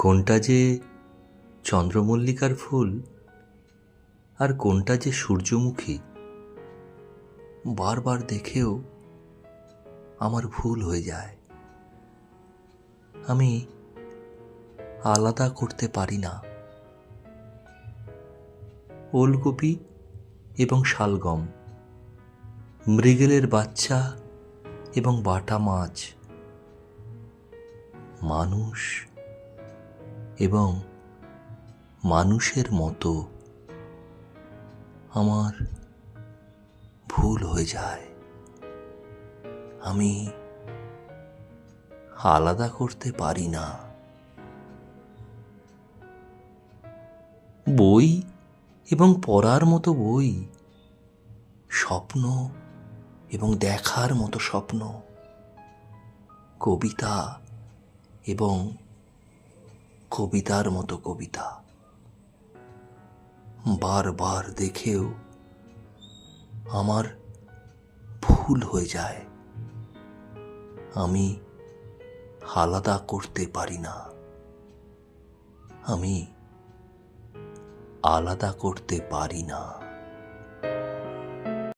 কোনটা যে চন্দ্রমল্লিকার ফুল আর কোনটা যে সূর্যমুখী, বারবার দেখেও আমার ভুল হয়ে যায়। আমি আলাদা করতে পারি না। ওলকপি এবং শালগম, মৃগেলের বাচ্চা এবং বাটা মাছ। মানুষ এবং মানুষের মতো আমার ভুল হয়ে যায়। আমি আলাদা করতে পারি না। বই এবং পড়ার মতো বই, স্বপ্ন এবং দেখার মতো স্বপ্ন, কবিতা এবং কবিতার মতো কবিতা। বারবার দেখেও আমার ভুল হয়ে যায়। আমি আলাদা করতে পারি না। আমি আলাদা করতে পারি না।